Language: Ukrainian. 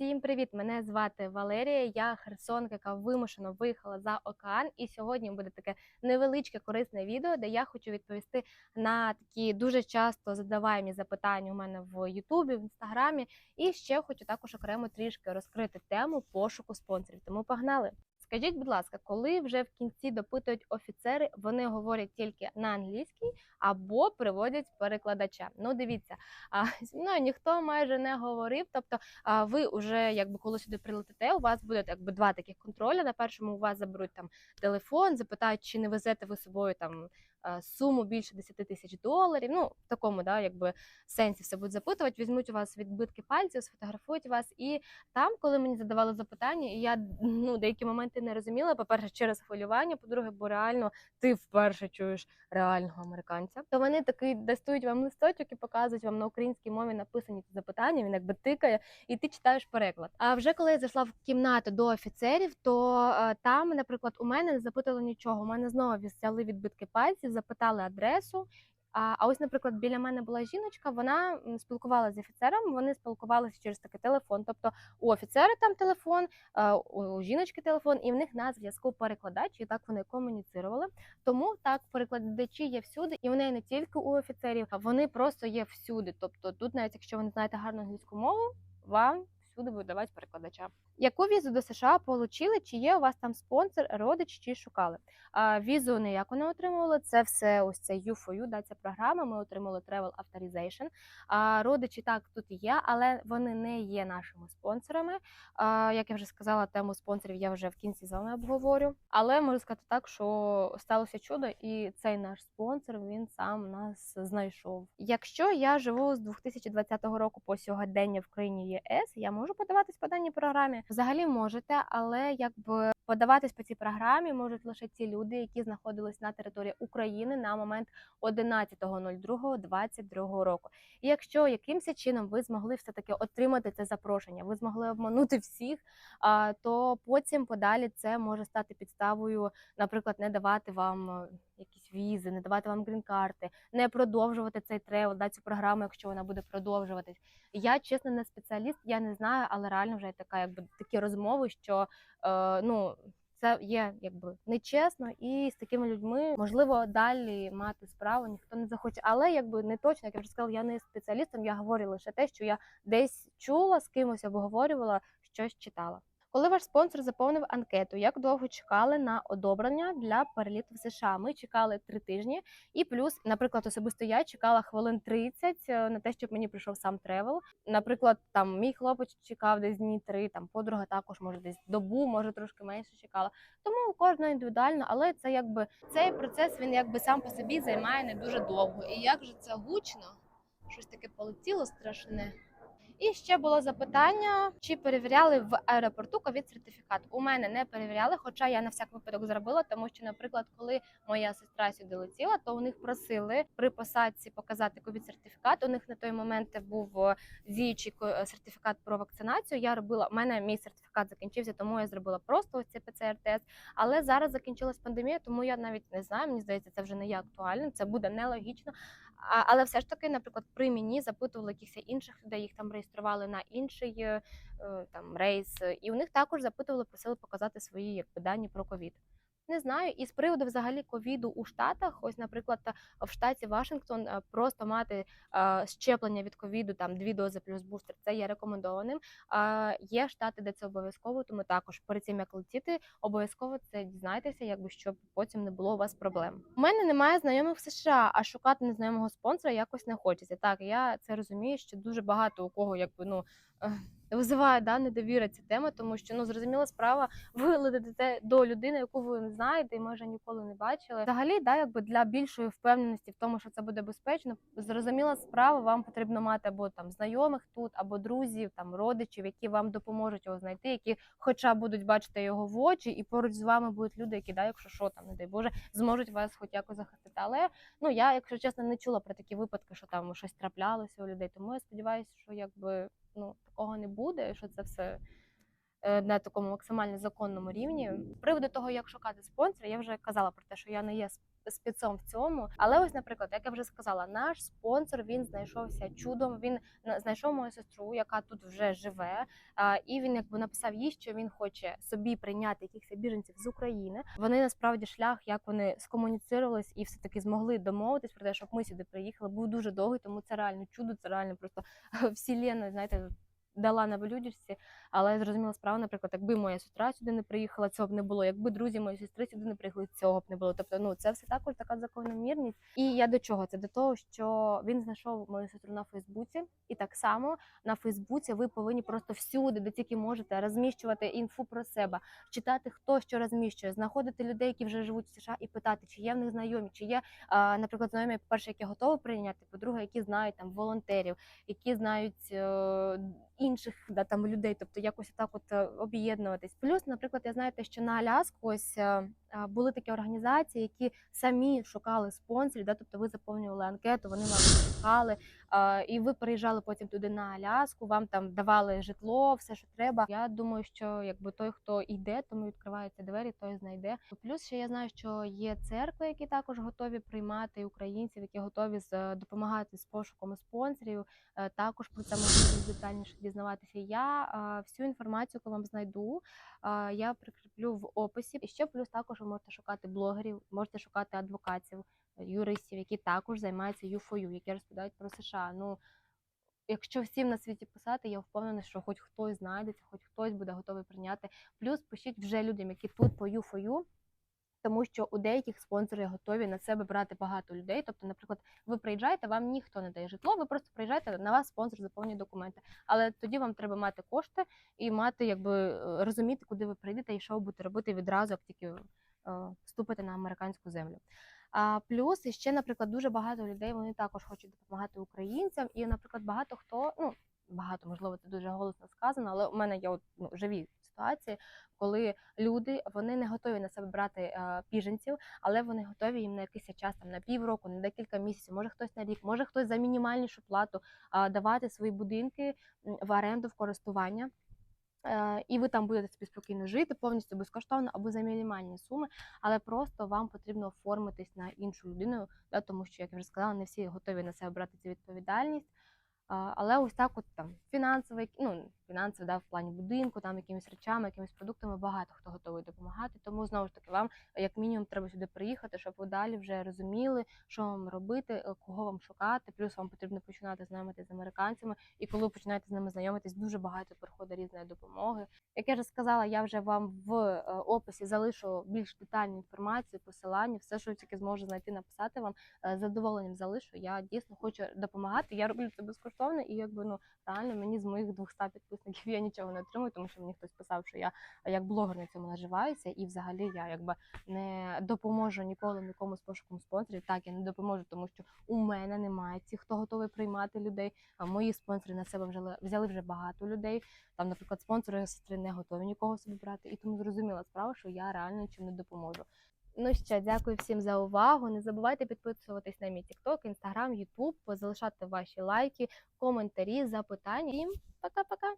Всім привіт! Мене звати Валерія. Я херсонка, яка вимушено виїхала за океан. І сьогодні буде таке невеличке корисне відео, де я хочу відповісти на такі дуже часто задаваємі запитання у мене в Ютубі, в інстаграмі. І ще хочу також окремо трішки розкрити тему пошуку спонсорів. Тому погнали! Скажіть, будь ласка, коли вже в кінці допитують офіцери, вони говорять тільки на англійській або приводять перекладача. Ну, дивіться, а мною ніхто майже не говорив. Тобто, а ви вже якби коли сюди прилетите, у вас буде якби два таких контроля. На першому у вас заберуть там телефон, запитають, чи не везете ви собою там суму більше 10 тисяч доларів. Ну, в такому, да, якби сенсі все будуть запитувати. Візьмуть у вас відбитки пальців, сфотографують вас. І там, коли мені задавали запитання, і я ну деякі моменти не розуміла. По перше, через хвилювання. По-друге, бо реально ти вперше чуєш реального американця. То вони такий дастують вам листочок і показують вам на українській мові написані запитання. Він якби тикає, і ти читаєш переклад. А вже коли я зайшла в кімнату до офіцерів, то е, там, наприклад, у мене не запитали нічого. У мене знову взяли відбитки пальців, запитали адресу. А, ось, наприклад, біля мене була жіночка, вона спілкувалася з офіцером, вони спілкувалися через такий телефон. Тобто у офіцера там телефон, у у жіночки телефон, і в них на зв'язку перекладач, і так вони комуніцирували. Тому так перекладачі є всюди, і вони не тільки у офіцерів, а вони просто є всюди. Тобто, тут, навіть якщо ви не знаєте гарну англійську мову, вам всюди будуть давати перекладача. Яку візу до США отримали? Чи є у вас там спонсор, родич, чи шукали? А, візу ніяку не отримували. Це все ось це U4U, да, ця програма. Ми отримали Travel Authorization. А, родичі так тут є, але вони не є нашими спонсорами. А, як я вже сказала, тему спонсорів я вже в кінці з вами обговорю. Але можу сказати так, що сталося чудо, і цей наш спонсор він сам нас знайшов. Якщо я живу з 2020 року по сьогодення в країні ЄС, я можу подаватись по даній програмі. Взагалі можете, але якби подаватись по цій програмі можуть лише ті люди, які знаходились на території України на момент 11.02.22 року. І якщо якимось чином ви змогли все таки отримати це запрошення, ви змогли обманути всіх, то потім подалі це може стати підставою, наприклад, не давати вам е, якісь візи, не давати вам грін-карти, не продовжувати цей тревел, да, цю програму, якщо вона буде продовжуватись. Я чесно не спеціаліст, я не знаю, але реально вже така, якби такі розмови, що е, ну. Це є якби нечесно, і з такими людьми можливо далі мати справу ніхто не захоче. Але якби не точно, як я вже сказала, я не спеціалістом, я говорю лише те, що я десь чула, з кимось обговорювала, щось читала. Коли ваш спонсор заповнив анкету, як довго чекали на одобрення для переліту в США? Ми чекали три тижні, і плюс, наприклад, особисто я чекала хвилин 30 е, на те, щоб мені прийшов сам тревел. Наприклад, там мій хлопець чекав десь дні три, там подруга також може десь добу, може трошки менше чекала. Тому кожного індивідуально, але це якби цей процес він якби сам по собі займає не дуже довго. І як же це гучно? Щось таке полетіло страшне. І ще було запитання, чи перевіряли в аеропорту ковід сертифікат. У мене не перевіряли, хоча я на всяк випадок зробила, тому що, наприклад, коли моя сестра сюди летіла, то у них просили при посадці показати ковід сертифікат. У них на той момент був е, діючий сертифікат про вакцинацію. Я робила у мене мій сертифікат закінчився, тому я зробила просто ось цей ПЦР-тест. Але зараз закінчилась пандемія, тому я навіть не знаю. Мені здається, це вже не є актуальним. Це буде нелогічно. А, але все ж таки, наприклад, при мені запитували якихось інших людей, їх там реєстрували на інший е, там рейс, і у них також запитували, просили показати свої як дані про ковід. Не знаю, і з приводу взагалі ковіду у Штатах, ось, наприклад, в штаті Вашингтон е, просто мати е, щеплення від ковіду, там дві дози плюс бустер, це є рекомендованим. Є штати, де це обов'язково, тому також перед цим як летіти, обов'язково це дізнайтеся, якби щоб потім не було у вас проблем. У мене немає знайомих в США, а шукати незнайомого спонсора якось не хочеться. Так, я це розумію, що дуже багато у кого якби ну. Визиває да, недовіра ця тема, тому що ну зрозуміла справа, ви летите до людини, яку ви не знаєте і може ніколи не бачили. Взагалі, да, якби для більшої впевненості в тому, що це буде безпечно, зрозуміла справа, вам потрібно мати або там знайомих тут, або друзів, там родичів, які вам допоможуть його знайти, які, хоча будуть бачити його в очі, і поруч з вами будуть люди, які да, якщо що там, не дай Боже, зможуть вас хоч якось захистити. Але ну я, якщо чесно, не чула про такі випадки, що там щось траплялося у людей. Тому я сподіваюся, що якби ну такого не буде, що це все на такому максимально законному рівні. З приводу того, як шукати спонсора, я вже казала про те, що я не є спецом в цьому. Але ось, наприклад, як я вже сказала, наш спонсор він знайшовся чудом. Він на- знайшов мою сестру, яка тут вже живе. І він якби написав їй, що він хоче собі прийняти якихось біженців з України. Вони насправді шлях, як вони скомуніцирувались і все таки змогли домовитись про те, щоб ми сюди приїхали. Був дуже довгий, тому це реально чудо. Це реально просто вселенна, знаєте. Дала на блюдечці, але зрозуміла справа, наприклад, якби моя сестра сюди не приїхала, цього б не було. Якби друзі моєї сестри сюди не приїхали, цього б не було. Тобто, ну це все також така закономірність. І я до чого? Це до того, що він знайшов мою сестру на Фейсбуці, і так само на Фейсбуці ви повинні просто всюди, де тільки можете, розміщувати інфу про себе, читати, хто що розміщує, знаходити людей, які вже живуть в США, і питати, чи є в них знайомі, чи є, наприклад, знайомі, по-перше, які готові прийняти, по-друге, які знають там волонтерів, які знають е, інших да, там людей, тобто якось так от е, об'єднуватись. Плюс, наприклад, я знаєте, що на Аляску ось е, були такі організації, які самі шукали спонсорів, да, тобто ви заповнювали анкету, вони вам шукали, і ви приїжджали потім туди на Аляску, вам там давали житло, все, що треба. Я думаю, що якби той, хто йде, тому відкриваються двері, той знайде. Плюс ще я знаю, що є церкви, які також готові приймати українців, які готові допомагати з пошуком спонсорів. Е, Також про це можна детальніше дізнаватися. Я всю інформацію, яку вам знайду, я прикріплю в описі. І ще плюс також ви можете шукати блогерів, можете шукати адвокатів, е, юристів, які також займаються юфою, які розповідають про США. Ну якщо всім на світі писати, я впевнена, що хоч хтось знайдеться, хоч хтось буде готовий прийняти. Плюс пишіть вже людям, які тут по юфою. Тому що у деяких спонсори готові на себе брати багато людей. Тобто, наприклад, ви приїжджаєте, вам ніхто не дає житло, ви просто приїжджаєте, на вас спонсор заповнює документи. Але тоді вам треба мати кошти і мати, якби е, розуміти, куди ви прийдете і що ви будете робити відразу, як тільки е, вступите на американську землю. А плюс ще, наприклад, дуже багато людей вони також хочуть допомагати українцям. І, наприклад, багато хто, ну багато, можливо, це дуже голосно сказано, але у мене є ну, живі ситуації, коли люди вони не готові на себе брати е, біженців, але вони готові їм на якийсь час там на півроку, на декілька місяців, може хтось на рік, може хтось за мінімальнішу плату е, давати свої будинки в оренду в користування. Е, І ви там будете собі спокійно жити повністю безкоштовно або за мінімальні суми, але просто вам потрібно оформитись на іншу людину, да, тому що, як я вже сказала, не всі готові на себе брати цю відповідальність. Але ось так, от там фінансовий, ну фінансовий, да, в плані будинку, там якимись речами, якимись продуктами багато хто готовий допомагати. Тому знову ж таки, вам як мінімум треба сюди приїхати, щоб ви далі вже розуміли, що вам робити, е, кого вам шукати. Плюс вам потрібно починати знайомитися з американцями. І коли ви починаєте з ними знайомитись, дуже багато приходить різної допомоги. Як я вже сказала, я вже вам в е, описі залишу більш детальну інформацію, посилання, все, що тільки зможу знайти, написати вам. Е, З задоволенням залишу. Я дійсно хочу допомагати. Я роблю це безкоштовно, і якби ну реально мені з моїх 200 підписників я нічого не отримую, тому що мені хтось писав, що я як блогер на цьому наживаюся, і взагалі я якби не допоможу ніколи нікому з пошуком спонсорів. Так я не допоможу, тому що у мене немає цих, хто готовий приймати людей. А мої спонсори на себе взяли взяли вже багато людей. Там, наприклад, спонсори сестри не готові нікого собі брати, і тому зрозуміла справа, що я реально нічим не допоможу. Ну що, дякую всім за увагу. Не забувайте підписуватись на мій TikTok, Instagram, YouTube, залишати ваші лайки, коментарі, запитання. Всім пока-пока!